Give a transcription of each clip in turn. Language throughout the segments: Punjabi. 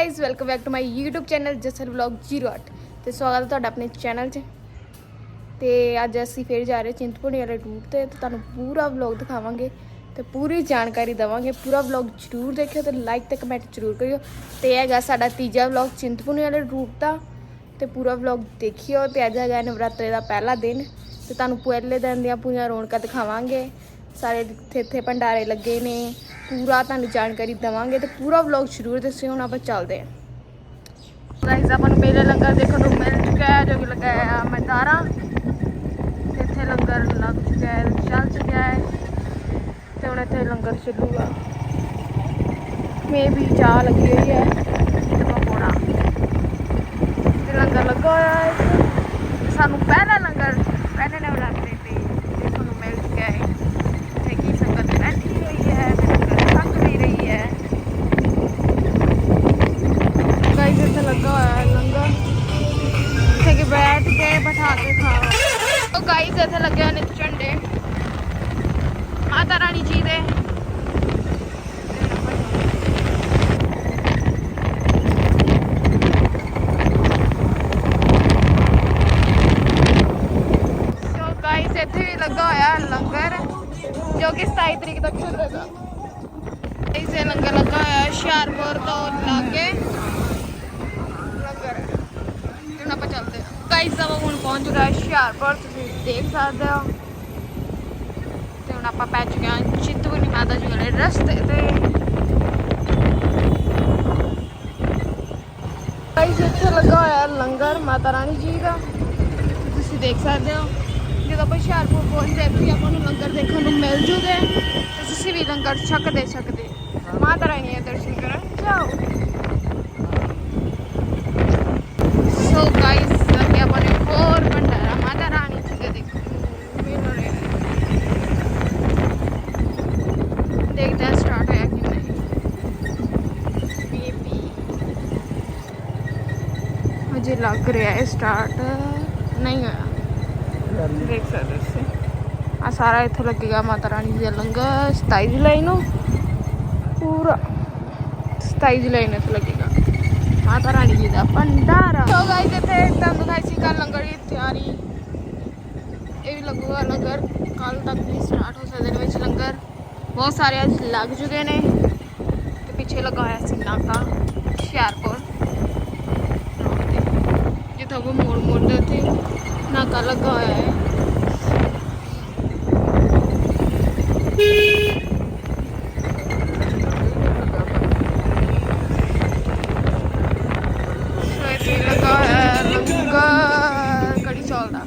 Guys welcome back to my YouTube channel Jassal vlog 08 ਤੇ ਸਵਾਗਤ ਹੈ ਤੁਹਾਡਾ ਆਪਣੇ ਚੈਨਲ 'ਚ। ਤੇ ਅੱਜ ਅਸੀਂ ਫੇਰ ਜਾ ਰਹੇ ਚਿੰਤਪੁਰਨੀ ਵਾਲੇ ਰੂਟ ਤੇ ਤੇ ਤੁਹਾਨੂੰ ਪੂਰਾ ਵਲੌਗ ਦਿਖਾਵਾਂਗੇ ਤੇ ਪੂਰੀ ਜਾਣਕਾਰੀ ਦਵਾਂਗੇ। ਪੂਰਾ ਵਲੌਗ ਜ਼ਰੂਰ ਦੇਖਿਓ ਤੇ ਲਾਈਕ ਤੇ ਕਮੈਂਟ ਜ਼ਰੂਰ ਕਰਿਓ। ਤੇ ਇਹ ਹੈਗਾ ਸਾਡਾ ਤੀਜਾ ਵਲੌਗ ਚਿੰਤਪੁਰਨੀ ਵਾਲੇ ਰੂਟ ਦਾ। ਤੇ ਪੂਰਾ ਵਲੌਗ ਦੇਖਿਓ ਤੇ ਅੱਜ ਹੈਗਾ ਨਵਰਾਤਰੇ ਦਾ ਪਹਿਲਾ ਦਿਨ। ਤੇ ਤੁਹਾਨੂੰ ਪਹਿਲੇ ਦਿਨ ਦੀਆਂ ਪੂਰੀਆਂ ਰੌਣਕਾਂ ਦਿਖਾਵਾਂਗੇ। ਸਾਰੇ ਇੱਥੇ ਇੱਥੇ ਭੰਡਾਰੇ ਲੱਗੇ ਨੇ। ਪੂਰਾ ਤੁਹਾਨੂੰ ਜਾਣਕਾਰੀ ਦਵਾਂਗੇ ਤੇ ਪੂਰਾ ਵਲੌਗ ਜ਼ਰੂਰ ਦੱਸਿਓ, ਹੁਣ ਆਪਾਂ ਚੱਲਦੇ ਹਾਂ। ਗਾਇਸ ਆਪਾਂ ਨੂੰ ਪਹਿਲੇ ਲੰਗਰ ਦੇਖਣ ਨੂੰ ਮਿਲ ਚੁੱਕਾ ਹੈ, ਜੋ ਕਿ ਲਗਾਇਆ ਹੈ ਇੱਥੇ ਲੰਗਰ ਲੱਗ ਚੁੱਕਾ ਹੈ, ਚੱਲ ਚੁੱਕਿਆ ਹੈ। ਤੇ ਹੁਣ ਇੱਥੇ ਲੰਗਰ ਚੱਲੂਗਾ ਮੇ ਵੀ ਚਾਹ ਲੱਗੀ ਹੋਈ ਹੈ, ਤੇ ਪਕੌੜਾ ਤੇ ਲੰਗਰ ਲੱਗਾ ਹੋਇਆ ਹੈ ਸਾਨੂੰ ਪਹਿਲਾਂ ਲੱਗਾ ਹੋਇਆ ਲੰਗਰ, ਜੋ ਕਿ 27 ਤਰੀਕ ਤੱਕ ਚੱਲੇਗਾ ਇਸੇ ਲੰਗਰ ਲੱਗਾ ਹੋਇਆ ਹੁਸ਼ਿਆਰਪੁਰ ਤੋਂ ਲਾਗੇ। ਲੰਗਰ, ਹੁਣ ਆਪਾਂ ਚੱਲਦੇ ਹਾਂ। ਗਾਈਸ ਆਪਾਂ ਹੁਣ ਪਹੁੰਚ ਚੁੱਕਾ ਹੈ ਹੁਸ਼ਿਆਰਪੁਰ, ਤੁਸੀਂ ਦੇਖ ਸਕਦੇ ਹੋ। ਤੇ ਹੁਣ ਆਪਾਂ ਪਹੁੰਚ ਗਏ ਹਾਂ ਚਿੰਤਪੁਰਨੀ ਮਾਤਾ ਜੀ ਵਾਲੇ ਰਸਤੇ ਤੇ। ਗਾਈਸ ਇੱਥੇ ਲੱਗਾ ਹੋਇਆ ਲੰਗਰ ਮਾਤਾ ਰਾਣੀ ਜੀ ਦਾ। ਤੁਸੀਂ ਦੇਖ ਸਕਦੇ ਹੋ। ਜਦੋਂ ਆਪਾਂ ਹੁਸ਼ਿਆਰਪੁਰ ਪਹੁੰਚਦੇ ਇੱਥੇ ਆਪਾਂ ਨੂੰ ਲੰਗਰ ਦੇਖਣ ਨੂੰ ਮਿਲ ਜੂਗੇ। ਤੇ ਤੁਸੀਂ ਵੀ ਲੰਗਰ ਛਕਦੇ ਛਕਦੇ ਮਾਤਾ ਰਾਣੀ ਦੇ ਦਰਸ਼ਨ ਕਰਨ ਜਾਓ। ਸੋ ਗਾਇਸ ਅੱਗੇ ਆਪਾਂ ਨੇ ਹੋਰ ਭੰਡਾਰਾ ਮਾਤਾ ਰਾਣੀ ਜੀ ਦੇ ਦੇਖੋ। ਦੇਖਦੇ ਹਾਂ ਸਟਾਰਟ ਹੋਇਆ ਕਿ ਨਹੀਂ। ਬੀਬੀ ਅਜੇ ਲੱਗ ਰਿਹਾ ਹੈ ਸਟਾਰਟ ਨਹੀਂ ਹੋਇਆ। ਦੇਖ ਸਕਦੇ ਹੋ ਤੁਸੀਂ। ਆ ਸਾਰਾ ਇੱਥੇ ਲੱਗੇਗਾ ਮਾਤਾ ਰਾਣੀ ਜੀ ਦਾ ਲੰਗਰ 27 ਜੁਲਾਈ ਨੂੰ। ਪੂਰਾ 27 ਜੁਲਾਈ ਨੂੰ ਇੱਥੇ ਲੱਗੇਗਾ। ਮਾਤਾ ਰਾਣੀ ਜੀ ਦਾ ਭੰਡਾਰਾ। ਸੋ ਗਾਇਸ ਇੱਥੇ ਤੁਹਾਨੂੰ ਦਿਖਾਈ ਸੀ ਕੱਲ ਲੰਗਰ ਦੀ ਤਿਆਰੀ। ਇਹ ਵੀ ਲੱਗੂਗਾ ਲੰਗਰ। ਕੱਲ ਤੱਕ ਵੀ ਸਟਾਰਟ ਹੋ ਸਕਦੇ ਨੇ ਵਿੱਚ ਲੰਗਰ। ਬਹੁਤ ਸਾਰੇ ਅੱਜ ਲੱਗ ਚੁੱਕੇ ਨੇ। ਤੇ ਪਿੱਛੇ ਲੱਗਾ ਹੋਇਆ ਸੀ ਨਾਕਾ ਹੁਸ਼ਿਆਰਪੁਰ। ਜਿੱਥੇ ਉਹ ਮੋੜ ਮੋੜ ਦੇ ਉੱਤੇ ਨਾਕਾ ਲੱਗਾ ਹੋਇਆ ਹੈ ਸੋ ਇੱਥੇ ਲੱਗਾ ਹੋਇਆ ਹੈ ਲੰਗਰ ਕੜੀ ਚੌਲ ਦਾ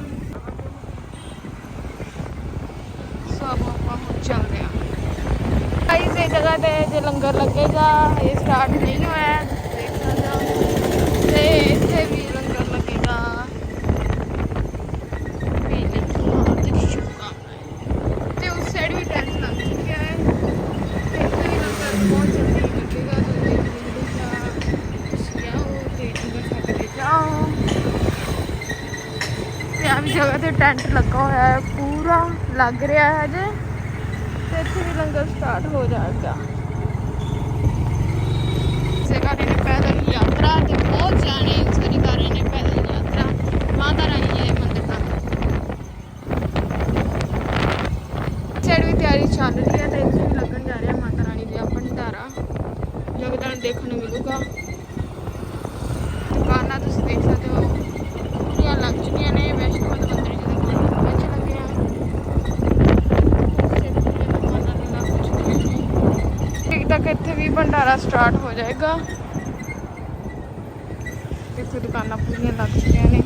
ਸੋ ਆਪਾਂ ਆਪਾਂ ਹੁਣ ਚੱਲਦੇ ਹਾਂ ਇਸ ਜਗ੍ਹਾ ਤੇ ਜੇ ਲੰਗਰ ਲੱਗੇਗਾ ਇਹ ਸਟਾਰਟ ਨਹੀਂ ਹੋਇਆ ਹੈ, ਦੇਖ ਸਕਦੇ ਹੋ ਤੇ ਇੱਥੇ ਵੀ ਲੰਗਰ ਲੱਗੇਗਾ ਵੀ ਲਿਖੀ ਹਾਰਦਿਕ ਸ਼ੁਭਕਾਮਨਾएं ਤੇ ਉਸ ਸਾਈਡ ਵੀ ਟੈਂਟ ਲੱਗ ਚੁੱਕਿਆ ਹੈ ਤੇ ਇੱਥੇ ਵੀ ਲੰਗਰ ਬਹੁਤ ਜਲਦੀ ਲੱਗੇਗਾ ਜਲਦੀ ਮਿਲੇਗਾ ਤੁਸੀਂ ਆਓ ਤੇ ਲੰਗਰ ਛਕ ਕੇ ਜਾਓ ਤੇ ਆ ਵੀ ਜਗ੍ਹਾ ਤੇ ਟੈਂਟ ਲੱਗਾ ਹੋਇਆ ਹੈ ਪੂਰਾ ਲੱਗ ਰਿਹਾ ਹੈ ਜੇ ਤੇ ਇੱਥੇ ਵੀ ਲੰਗਰ ਸਟਾਰਟ ਹੋ ਜਾਏਗਾ ਸੇ ਕਰ ਰਹੇ ਨੇ ਪੈਦਲ ਯਾਤਰਾ ਤੇ ਬਹੁਤ ਜਾਣੇ ਸਾਰੀ ਕਰ ਰਹੇ ਨੇ ਪੈਦਲ ਯਾਤਰਾ ਮਾਤਾ ਰਾਣੀ ਜੀ ਦੇ ਮੰਦਿਰ ਤੱਕ ਸਾਈਡ ਵੀ ਤਿਆਰੀ ਚੱਲ ਰਹੀ ਹੈ ਤੇ ਇੱਥੇ ਵੀ ਲੱਗਣ ਜਾ ਰਿਹਾ ਮਾਤਾ ਰਾਣੀ ਦਾ ਭੰਡਾਰਾ ਜੋ ਕਿ ਤੁਹਾਨੂੰ ਦੇਖਣ ਨੂੰ ਮਿਲੂਗਾ ਦੁਕਾਨਾਂ ਤੁਸੀਂ ਦੇਖ ਸਕਦੇ ਹੋ ਪੂਰੀਆਂ ਲੱਗ ਚੁੱਕੀਆਂ ਨੇ ਵੈਸ਼ਨੋ ਮਾਤਾ ਮੰਦਿਰ ਜੀ ਦੇ ਦੁਕਾਨਾਂ ਵਿੱਚ ਲੱਗੇ ਆ ਠੀਕ ਤੱਕ ਇੱਥੇ ਵੀ ਭੰਡਾਰਾ ਸਟਾਰਟ ਹੋ ਜਾਏਗਾ। ਇੱਥੇ ਦੁਕਾਨਾਂ ਪੂਰੀਆਂ ਲੱਗ ਚੁੱਕੀਆਂ ਨੇ।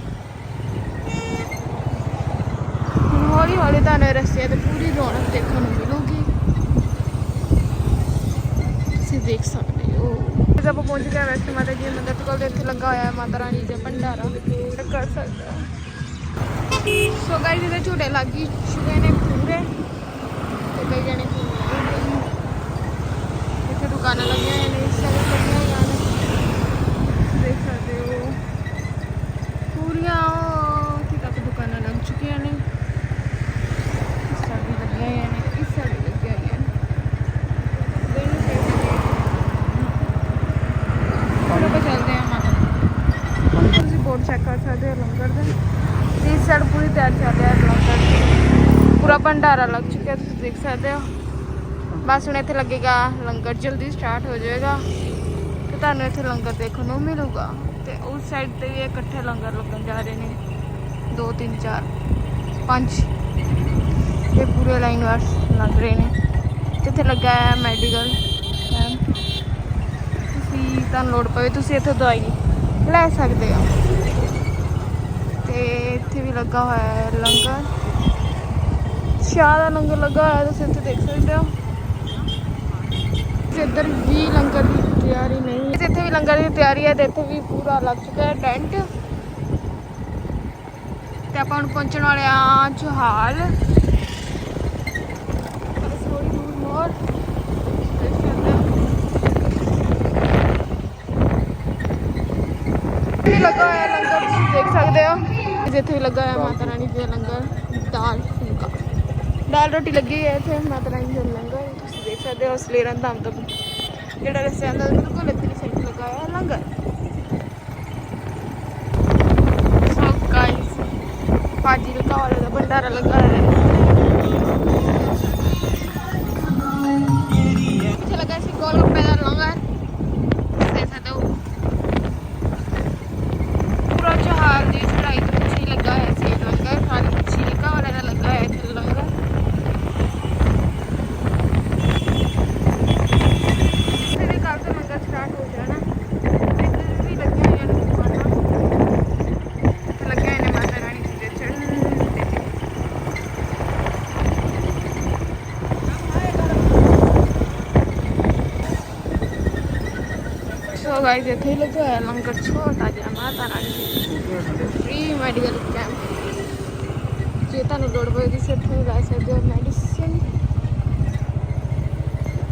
ਹੁਣ ਹੌਲੀ ਹੌਲੀ ਤੁਹਾਨੂੰ ਰਸਤੇ ਤੇ ਪੂਰੀ ਰੌਣਕ ਦੇਖਣ ਨੂੰ ਮਿਲੂਗੀ। ਤੁਸੀਂ ਦੇਖ ਸਕਦੇ ਹੋ। ਜਦੋਂ ਆਪਾਂ ਪਹੁੰਚ ਗਏ ਵੈਸ਼ਨੋ ਮਾਤਾ ਜੀ ਦੇ ਮੰਦਿਰ ਕੋਲ ਇੱਥੇ ਲੱਗਾ ਹੋਇਆ ਹੈ ਮਾਤਾ ਰਾਣੀ ਦਾ ਭੰਡਾਰਾ। ਚੈੱਕ ਕਰ ਸਕਦਾ ਹੋ। ਸੋ ਗਾਇਸ ਇਹਦੇ ਝੂਟੇ ਲੱਗ ਹੀ ਚੁੱਕੇ ਨੇ ਪੂਰੇ। ਤੇ ਕਈ ਜਣੇ ਇੱਥੇ ਦੁਕਾਨਾਂ ਲੱਗੀਆਂ ਹੋਈਆਂ ਨੇ ਇਸ ਸਾਈਡ ਲੱਗੀਆਂ ਹੋਈਆਂ ਨੇ ਦੇਖ ਸਕਦੇ ਹੋ ਪੂਰੀਆਂ ਉੱਥੇ ਤੱਕ ਦੁਕਾਨਾਂ ਲੱਗ ਚੁੱਕੀਆਂ ਨੇ ਇਸ ਸਾਈਡ ਵੀ ਲੱਗੀਆਂ ਹੋਈਆਂ ਨੇ ਇਸ ਸਾਈਡ ਵੀ ਲੱਗੀਆਂ ਹੋਈਆਂ ਨੇ ਦੋਨੋਂ ਸਾਈਡ ਲੱਗੀਆਂ ਹੋਈਆਂ ਨੇ। ਹੁਣ ਆਪਾਂ ਸਾਈਡ ਪੂਰੀ ਤਿਆਰ ਚੱਲ ਰਿਹਾ ਹੈ ਲੰਗਰ ਦੀ। ਪੂਰਾ ਭੰਡਾਰਾ ਲੱਗ ਚੁੱਕਿਆ, ਤੁਸੀਂ ਦੇਖ ਸਕਦੇ ਹੋ। ਬਸ ਹੁਣ ਇੱਥੇ ਲੱਗੇਗਾ ਲੰਗਰ, ਜਲਦੀ ਸਟਾਰਟ ਹੋ ਜਾਏਗਾ। ਤੇ ਤੁਹਾਨੂੰ ਇੱਥੇ ਲੰਗਰ ਦੇਖਣ ਨੂੰ ਮਿਲੂਗਾ। ਤੇ ਉਸ ਸਾਈਡ ਤੇ ਵੀ ਇਕੱਠੇ ਲੰਗਰ ਲੱਗਣ ਜਾ ਰਹੇ ਨੇ। 2 3 4 5 ਇਹ ਪੂਰੇ ਲਾਈਨ ਵਾਰ ਲੱਗ ਰਹੇ ਨੇ। ਇੱਥੇ ਲੱਗਾ ਹੈ ਮੈਡੀਕਲ ਕੈਂਪ ਤੁਸੀਂ ਤੁਹਾਨੂੰ ਲੋੜ ਪਵੇ, ਤੁਸੀਂ ਇੱਥੇ ਦਵਾਈ ਲੈ ਸਕਦੇ ਹੋ। ਤੇ ਇੱਥੇ ਵੀ ਲੱਗਾ ਹੋਇਆ ਹੈ ਲੰਗਰ। ਸ਼ਾਹ ਦਾ ਲੰਗਰ ਲੱਗਾ ਹੋਇਆ, ਤੁਸੀਂ ਇੱਥੇ ਦੇਖ ਸਕਦੇ ਹੋ। ਇੱਧਰ ਵੀ ਲੰਗਰ ਦੀ ਤਿਆਰੀ ਨਹੀਂ ਹੈ ਇੱਥੇ ਵੀ ਲੰਗਰ ਦੀ ਤਿਆਰੀ ਹੈ ਤੇ ਇੱਥੇ ਵੀ ਪੂਰਾ ਲੱਗ ਚੁੱਕਾ ਹੈ, ਟੈਂਟ। ਤੇ ਆਪਾਂ ਹੁਣ ਪਹੁੰਚਣ ਵਾਲੇ ਆ ਚੋਹਾਲ। ਥੋੜੀ ਦੂਰ ਮੋਰ ਵੀ ਲੱਗਾ ਹੋਇਆ ਲੰਗਰ, ਤੁਸੀਂ ਦੇਖ ਸਕਦੇ ਹੋ। ਜਿੱਥੇ ਵੀ ਲੱਗਾ ਹੋਇਆ ਮਾਤਾ ਰਾਣੀ ਜੀ ਦਾ ਲੰਗਰ, ਦਾਲ। ਫੁਲਕਾ ਦਾਲ ਰੋਟੀ ਲੱਗੀ ਹੈ ਇੱਥੇ ਮਾਤਾ ਰਾਣੀ ਜੀ ਦਾ ਲੰਗਰ ਤੁਸੀਂ ਦੇਖ ਸਕਦੇ ਹੋ ਸਲੇਰਨ ਧਾਮ ਤੋਂ ਜਿਹੜਾ ਰਸਤੇ ਆਂਦਾ ਬਿਲਕੁਲ ਇੱਥੇ ਸਾਈਡ ਲੱਗਾ ਹੋਇਆ ਲੰਗਰ ਸੋ ਗਾਇਸ ਭਾਜੀ ਲਗਾ ਵਾਲੇ ਦਾ ਭੰਡਾਰਾ ਲੱਗਾ ਹੋਇਆ ਹੈ ਇੱਥੇ ਲੱਗਾ ਸੀ ਗੋਲ ਗੱਪੇ ਦਾ ਲੰਗਰ ਤੁਸੀਂ ਦੇਖ ਸਕਦੇ ਹੋ ਪੂਰਾ ਚਹਾਰ ਦੀ ਚੜਾਈ ਤੇ ਪਿੱਛੇ ਹੀ ਲੱਗਾ ਹੋਇਆ ਸੀ ਇਹ ਲੰਗਰ ਖਾਲੀ ਪਿੱਛੇ ਲਿਖਾ ਵਾਲਾ ਦਾ ਲੱਗਾ ਹੋਇਆ ਇੱਥੇ ਲੰਗਰ ਤੇ ਵੀ ਕੱਲ ਤੋਂ ਲੰਗਰ ਸਟਾਰਟ ਹੋ ਜਾਣਾ ਇੱਧਰ ਵੀ ਲੱਗੀਆਂ ਹੋਈਆਂ ਨੇ ਦੁਕਾਨਾਂ ਤੇ ਲੱਗਿਆ ਹੋਏ ਨੇ ਮਾਤਾ ਰਾਣੀ ਜੀ ਦੇ ਚੜ੍ਹਨ ਤੇ ਸੋ ਗਾਇਸ ਇੱਥੇ ਹੀ ਲੱਗਿਆ ਹੋਇਆ ਲੰਗਰ ਛੋਟਾ ਜਿਹਾ, Mata Rani ji free medical camp ਜੇ ਤੁਹਾਨੂੰ ਲੋੜ ਪਵੇ ਤੁਸੀਂ ਇੱਥੇ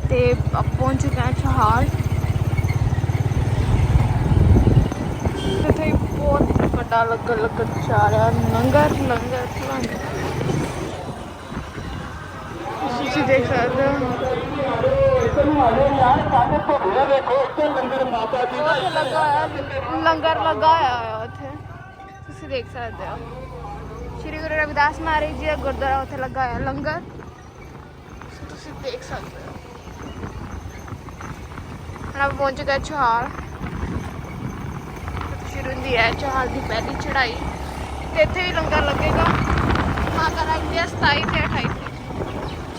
ਤੇ ਪਹੁੰਚ ਚੁੱਕੇ ਹਾਂ ਚਹਾਲ। ਇੱਥੇ ਬਹੁਤ ਵੱਡਾ ਲੰਗਰ ਲੱਗਣ ਜਾ ਰਿਹਾ, ਲੰਗਰ ਲੰਗਰ ਲੰਗਰ। ਤੁਸੀਂ ਦੇਖ ਸਕਦੇ ਹੋ। ਲੰਗਰ ਲੱਗਾ ਹੋਇਆ ਹੈ ਉੱਥੇ। ਤੁਸੀਂ ਦੇਖ ਸਕਦੇ ਹੋ। ਸ਼੍ਰੀ ਗੁਰੂ ਰਵਿਦਾਸ ਮਹਾਰਾਜ ਜੀ ਦਾ ਗੁਰਦੁਆਰਾ ਉੱਥੇ ਲੱਗਾ ਹੋਇਆ ਲੰਗਰ। ਤੁਸੀਂ ਦੇਖ ਸਕਦੇ ਹੋ। ਹੁਣ ਪਹੁੰਚ ਗਏ ਚੌਹਾਲ। ਤੇ ਸ਼ੁਰੂ ਹੁੰਦੀ ਹੈ ਚੌਹਾਲ ਦੀ ਪਹਿਲੀ ਚੜ੍ਹਾਈ। ਤੇ ਇੱਥੇ ਵੀ ਲੰਗਰ ਲੱਗੇਗਾ। ਮਾਤਾ ਰਾਣੀ ਦੀ 27 ਤੇ 28 ਤੇ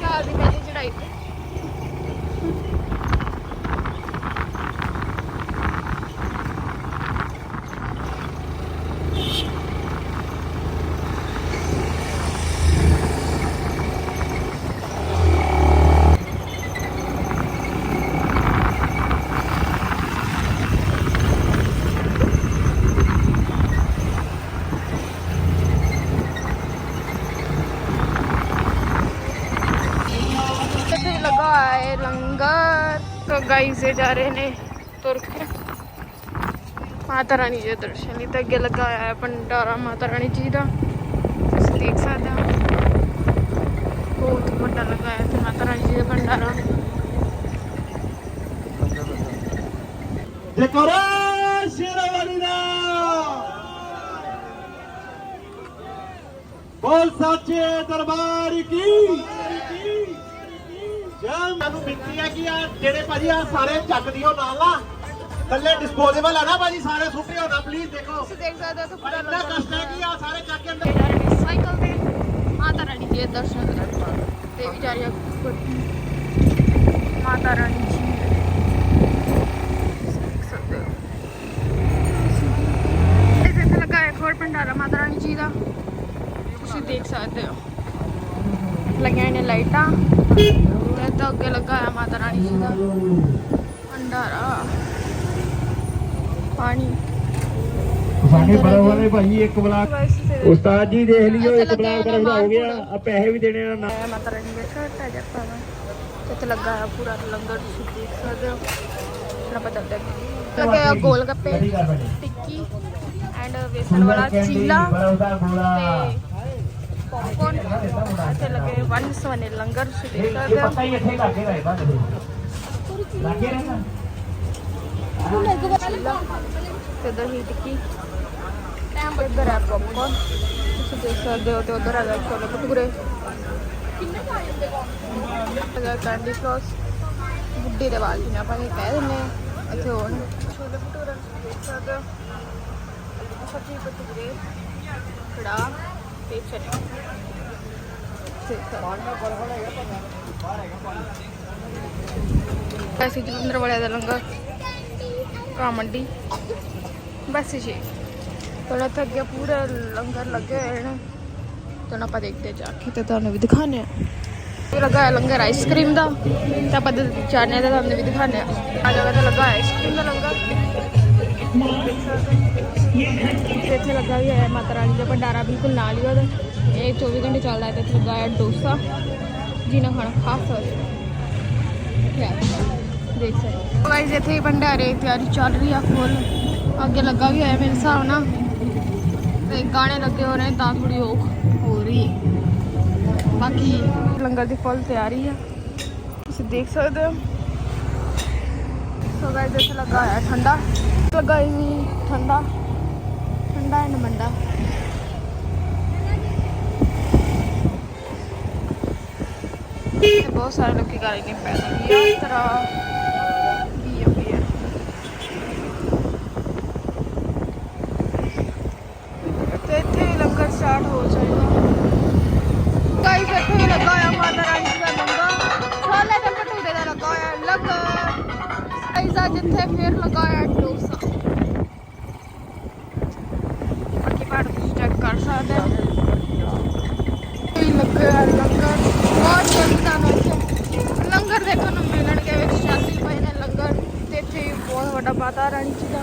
ਚੌਹਾਲ ਦੀ ਪਹਿਲੀ ਚੜ੍ਹਾਈ ਤੇ ਇੱਥੇ ਵੀ ਲੱਗਾ ਹੋਇਆ ਹੈ ਲੰਗਰ ਤਾਂ ਗਾਈਸ ਇਹ ਜਾ ਰਹੇ ਨੇ ਤੁਰ ਕੇ। ਮਾਤਾ ਰਾਣੀ ਦੇ ਦਰਸ਼ਨ ਲਈ ਤਾਂ ਅੱਗੇ ਲੱਗਾ ਹੋਇਆ ਹੈ ਭੰਡਾਰਾ ਮਾਤਾ ਰਾਣੀ ਜੀ ਦਾ। ਤੁਸੀਂ ਦੇਖ ਸਕਦੇ ਹੋ। ਬਹੁਤ ਵੱਡਾ ਲੱਗਾ ਹੈ ਤੇ ਮਾਤਾ ਰਾਣੀ ਜੀ ਦਾ ਭੰਡਾਰਾ। ਜੈਕਾਰਾ ਸ਼ੇਰਾਵਾਲੀ ਦਾ। ਬੋਲ ਸਾਚੇ ਦਰਬਾਰ ਕੀ? ਜੈ ਮੈਨੂੰ ਬੇਨਤੀ ਹੈ ਕਿ ਆ? ਜਿਹੜੇ ਭਾਜੀ ਆ ਸਾਰੇ ਚੱਕ ਦਿਓ ਨਾਲ ਨਾ ਥੱਲੇ ਡਿਸਪੋਜ਼ੇਬਲ ਆ ਨਾ ਭਾਜੀ ਸਾਰੇ ਸੁੱਟੇ ਹੋ ਨਾ ਪਲੀਜ਼ ਦੇਖੋ। ਤੁਸੀਂ ਦੇਖ ਸਕਦੇ ਹੋ ਤਾਂ ਪਰ ਪੂਰਾ ਇੰਨਾ ਲੰਗਰ ਕਸ਼ਟ ਹੈ ਕਿ ਆ? ਸਾਰੇ ਚੱਕ ਕੇ ਅੰਦਰ ਤੇ ਜਾ ਰਹੇ ਨੇ ਸਾਈਕਲ ਤੇ ਮਾਤਾ ਰਾਣੀ ਦੇ ਦਰਸ਼ਨ ਕਰਨ ਤੇ ਮਾਤਾ ਰਾਣੀ ਜੀ ਤੁਸੀਂ ਦੇਖ ਸਕਦੇ ਹੋ ਇੱਥੇ ਇੱਥੇ ਲੱਗਾ ਹੈ ਖੋੜ ਭੰਡਾਰਾ ਮਾਤਾ ਰਾਣੀ ਜੀ ਦਾ ਤੁਸੀਂ ਦੇਖ ਸਕਦੇ ਹੋ ਲੱਗੀਆਂ ਨੇ ਲਾਈਟਾਂ ਤੇ ਇੱਥੇ ਅੱਗੇ ਲੱਗਾ ਹੈ ਮਾਤਾ ਰਾਣੀ ਜੀ ਦਾ ਭੰਡਾਰਾ। ਪਾਣੀ। ਸਾਡੇ ਬੜਾ ਵਾਲੇ ਭਾਈ ਇੱਕ ਬਲਾਕ। ਉਸਤਾਦ ਜੀ ਦੇਖ ਲਿਓ ਇੱਕ ਲੱਗਿਆ ਬਲਾਕ ਬੜਾ ਹੋ ਗਿਆ। ਆ ਪੈਸੇ ਵੀ ਦੇਣੇ ਨਾ ਮਾਤਾ ਰਾਣੀ ਦਾ ਛੋਟਾ ਜਿਹਾ ਪਾਵਾ ਇੱਥੇ ਲੱਗਾ ਹੈ ਪੂਰਾ ਲੰਗਰ ਤੁਸੀਂ ਦੇਖ ਸਕਦੇ ਹੋ। ਨਾ ਪਤਾ ਲੱਗਦਾ ਲੱਗੇ ਆ ਗੋਲ ਗੱਪੇ ਬੈਠੇ ਟਿੱਕੀ ਐਂਡ ਵੇਸਣ ਵਾਲਾ ਚੀਲਾ ਤੇ ਪੌਪਕੌਰਨ ਇੱਥੇ ਲੱਗੇ ਵਨ ਸਵਨੇ ਲੰਗਰ ਤੁਸੀਂ ਦੇਖ ਸਕਦੇ ਹੋ। ਪਤਾ ਹੀ ਇੱਥੇ ਲੱਗੇ ਰਹੇ ਬੰਦ ਲੱਗੇ ਰਹੇ ਤੁਸੀਂ ਦੇਖ ਸਕਦੇ ਹੋ ਤੇ ਉਧਰ ਹੈਗਾ ਛੋਲੇ ਭਟੂਰੇ ਕਿੰਨੇ ਖਾ ਜਾਂਦੇ ਕੌਣ ਹੈਗਾ ਕੈਂਡੀ ਫਲੋਸ ਬੁੱਢੀ ਦੇ ਵਾਲ ਜਿਵੇਂ ਆਪਾਂ ਇਹ ਕਹਿ ਦਿੰਦੇ ਇੱਥੇ ਹੋਰ ਛੋਲੇ ਭਟੂਰੇ ਦੇਖ ਸਕਦੇ ਹੋ ਸੱਚੀ ਭਟੂਰੇ ਕੜਾ ਤੇ ਚਨੇ ਦੇਖ ਸਕਦੇ ਹੋ ਅਸੀਂ ਜਲੰਧਰ ਵਾਲਿਆਂ ਦਾ ਲੰਗਰ ਕਾ ਮੰਡੀ। ਬਸ ਜੀ। ਥੋੜਾ ਤੱਕ ਗਿਆ ਪੂਰਾ ਲੰਗਰ ਲੱਗੇ ਹੋਏ ਨੇ। ਤਾਂ ਆਪਾਂ ਦੇਖਦੇ ਜਾ ਕੇ। ਤੇ ਤੁਹਾਨੂੰ ਵੀ ਦਿਖਾਣੇ ਆ ਇਹ ਲੱਗਾ ਹੈ ਲੰਗਰ ਆਈਸਕ੍ਰੀਮ ਦਾ। ਤੇ ਆਪਾਂ ਚਾਣੇ ਦਾ ਤੁਹਾਨੂੰ ਵੀ ਦਿਖਾਣੇ ਆ ਆ ਜਗ੍ਹਾ ਤੇ ਲੱਗਾ ਆਈਸਕ੍ਰੀਮ ਦਾ ਲੰਗਰ। ਤੇ ਇੱਥੇ ਲੱਗਾ ਵੀ ਹੈ ਮਾਤਾ ਰਾਣੀ ਦਾ ਭੰਡਾਰਾ ਬਿਲਕੁਲ ਨਾਲ ਹੀ ਉਹਦਾ। ਇਹ 24 ਘੰਟੇ ਚੱਲਦਾ ਹੈ ਤੇ ਇੱਥੇ ਲੱਗਾ ਹੈ ਡੋਸਾ। ਜਿਹਨਾਂ ਖਾਣਾ ਖਾ ਸਕਦੇ ਹੋ। ਯਾਰ ਦੇਖ ਸਕਦੇ ਗਾਇਸ ਇੱਥੇ ਭੰਡਾਰੇ ਦੀ ਤਿਆਰੀ ਚੱਲ ਰਹੀ ਆ ਫੁੱਲ ਅੱਗੇ ਲੱਗਾ ਵੀ ਹੋਇਆ ਮੇਰੇ ਹਿਸਾਬ ਨਾਲ। ਤੇ ਗਾਣੇ ਲੱਗੇ ਹੋ ਰਹੇ ਤਾਂ ਥੋੜੀ ਔਖ ਹੋ ਰਹੀ ਬਾਕੀ ਲੰਗਰ ਦੀ ਫੁੱਲ ਤਿਆਰੀ ਆ। ਤੁਸੀਂ ਦੇਖ ਸਕਦੇ ਹੋ। ਸੋ ਗਾਇਸ ਇੱਥੇ ਲੱਗਾ ਹੋਇਆ ਠੰਡਾ। ਲੱਗਾ ਹੀ ਠੰਡਾ। ਠੰਡਾ ਐਂਡ ਮੰਡਾ ਤੇ ਬਹੁਤ ਸਾਰੇ ਲੋਕੀ ਕਰ ਰਹੇ ਨੇ ਪੈਦਲ ਯਾਤਰਾ ਵੀ ਆ ਵੀ ਆ ਤੇ ਇੱਥੇ ਵੀ ਲੰਗਰ ਸਟਾਰਟ ਹੋ ਜਾਏਗਾ ਗਾਈਸ ਇੱਥੇ ਵੀ ਲੱਗਾ ਹੋਇਆ ਮਾਤਾ ਰਾਣੀ ਦਾ ਲੰਗਰ ਛੋਲੇ ਤੇ ਭਟੂਰੇ ਦਾ ਲੱਗਾ ਹੋਇਆ ਲੰਗਰ ਗਾਈਸ ਅੱਜ ਇੱਥੇ ਫੇਰ ਲੱਗਾ ਹੋਇਆ ਡੋਸਾ ਬਾਕੀ ਪਾਰਟ ਤੁਸੀਂ ਚੈੱਕ ਕਰ ਸਕਦੇ ਹੋ ਵੀ ਲੱਗਾ ਹੋਇਆ ਲੰਗਰ ਬਹੁਤ ਜਲਦੀ ਤੁਹਾਨੂੰ ਇੱਥੇ ਲੰਗਰ ਦੇਖਣ ਨੂੰ ਮਿਲਣਗੇ ਵਿੱਚ ਚੱਲਦੇ ਪਏ ਨੇ ਲੰਗਰ ਤੇ ਇੱਥੇ ਵੀ ਬਹੁਤ ਵੱਡਾ ਮਾਤਾ ਰਾਣੀ ਜੀ ਦਾ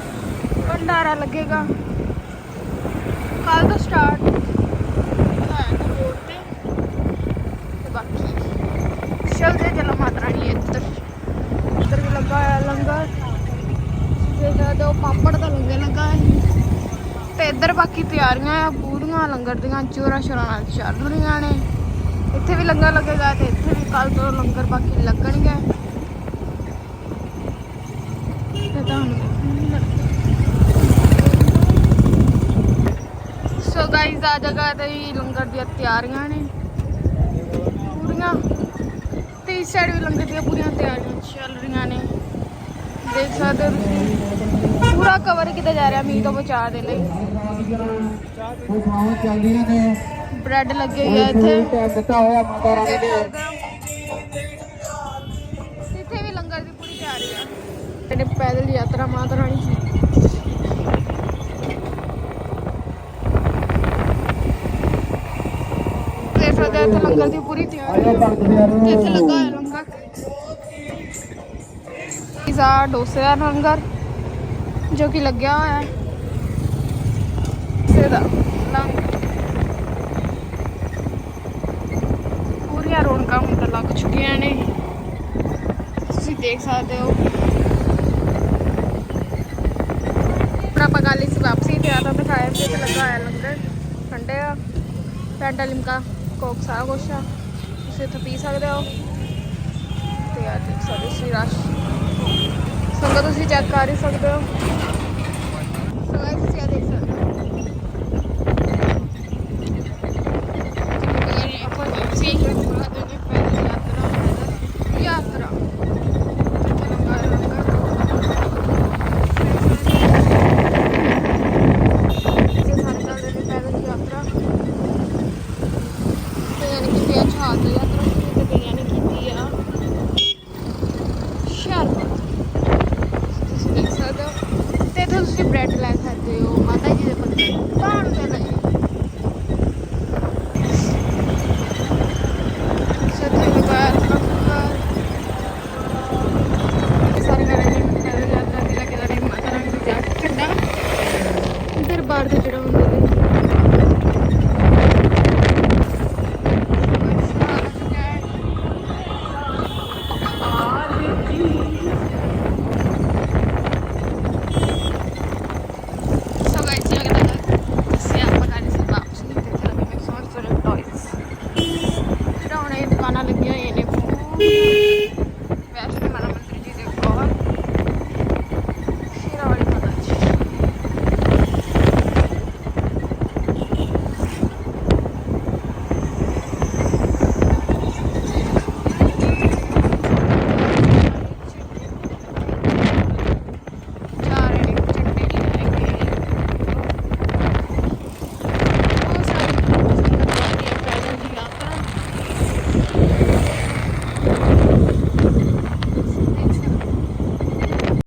ਭੰਡਾਰਾ ਲੱਗੇਗਾ। ਕੱਲ ਤੋਂ ਸਟਾਰਟ ਬਾਕੀ ਚਲਦੇ ਚਲੋ ਮਾਤਾ ਰਾਣੀ ਇੱਧਰ। ਇੱਧਰ ਵੀ ਲੱਗਾ ਹੋਇਆ ਲੰਗਰ। ਤੇ ਜਦੋਂ ਪਾਪੜ ਦਾ ਲੰਗਰ ਲੱਗਾ ਹੈ। ਤੇ ਇੱਧਰ ਬਾਕੀ ਤਿਆਰੀਆਂ ਆ, ਪੂਰੀਆਂ, ਲੰਗਰ ਦੀਆਂ, ਚੋਰਾ ਸ਼ੋਰਾਂ ਨਾਲ ਚੱਲ ਰਹੀਆਂ ਨੇ। ਇੱਥੇ ਵੀ ਲੰਗਰ ਲੱਗੇਗਾ ਤੇ ਇੱਥੇ ਵੀ ਕੱਲ ਤੋਂ ਲੰਗਰ ਬਾਕੀ ਲੱਗਣਗੇ ਤੇ ਤੁਹਾਨੂੰ ਸੋ ਗਾਈਜ਼ ਆ ਜਗ੍ਹਾ ਤੇ ਵੀ ਲੰਗਰ ਦੀਆਂ ਤਿਆਰੀਆਂ ਨੇ। ਪੂਰੀਆਂ। ਤੇ ਇਸ ਸਾਈਡ ਵੀ ਲੰਗਰ ਦੀਆਂ ਪੂਰੀਆਂ ਤਿਆਰੀਆਂ ਚੱਲ ਰਹੀਆਂ ਨੇ। ਦੇਖ ਸਕਦੇ ਹੋ ਤੁਸੀਂ। ਪੂਰਾ ਕਵਰ ਕੀਤਾ ਜਾ ਰਿਹਾ ਮੀਂਹ ਤੋਂ ਬਚਾਅ ਦੇ ਲਈ। ਉਹ ਖਾਵਾਂ ਚੱਲਦੀਆਂ ਨੇ ਬ੍ਰੈਡ ਲੱਗੇ ਹੋਏ ਆ ਇੱਥੇ। ਦਿੱਤਾ ਹੋਇਆ ਮਾਤਾ ਰਾਣੀ ਨੇ ਪੈਦਲ ਯਾਤਰਾ ਮਾਤਾ ਰਾਣੀ ਜੀ। ਦੇਖ ਸਕਦੇ ਹੋ ਇੱਥੇ ਲੰਗਰ ਦੀ ਪੂਰੀ ਤਿਆਰੀ ਆਇਆ ਤੇ ਇੱਥੇ ਲੱਗਾ ਹੋਇਆ ਲੰਗਰ। ਪੀਜ਼ਾ, ਡੋਸੇ ਦਾ ਲੰਗਰ, ਜੋ ਕਿ ਲੱਗਿਆ ਹੋਇਆ ਹੈ। ਸਿੱਧਾ ਲੰਗਰ। ਪੂਰੀਆਂ ਰੌਣਕਾਂ ਹੁਣ ਤਾਂ ਲੱਗ ਚੁੱਕੀਆਂ ਨੇ। ਤੁਸੀਂ ਦੇਖ ਸਕਦੇ ਹੋ। ਆਪਾਂ ਗੱਲ ਇਸ ਵਾਪਸੀ ਤੇ ਆਦਾ ਦਿਖਾਇਆ ਤੇ ਇੱਥੇ ਲੱਗਾ ਹੋਇਆ ਲੰਗਰ ਠੰਡੇ ਆ। ਫੈਂਟਾ ਲਿਮਕਾ ਕੋਕ ਸਾਰਾ ਕੁਛ ਆ। ਤੁਸੀਂ ਇੱਥੇ ਪੀ ਸਕਦੇ ਹੋ। ਤੇ ਆ ਦੇਖ ਸਕਦੇ ਸੀ ਰਸ਼ ਸੰਗਤ ਤੁਸੀਂ ਚੈੱਕ ਕਰ ਹੀ ਸਕਦੇ ਹੋ। ਸੋ guys, ਤੁਸੀਂ ਆ ਦੇਖ ਸਕਦੇ ਠੰਡਾ ਦਰਬਾਰ ਦਾ ਜਿਹੜਾ ਹੁੰਦਾ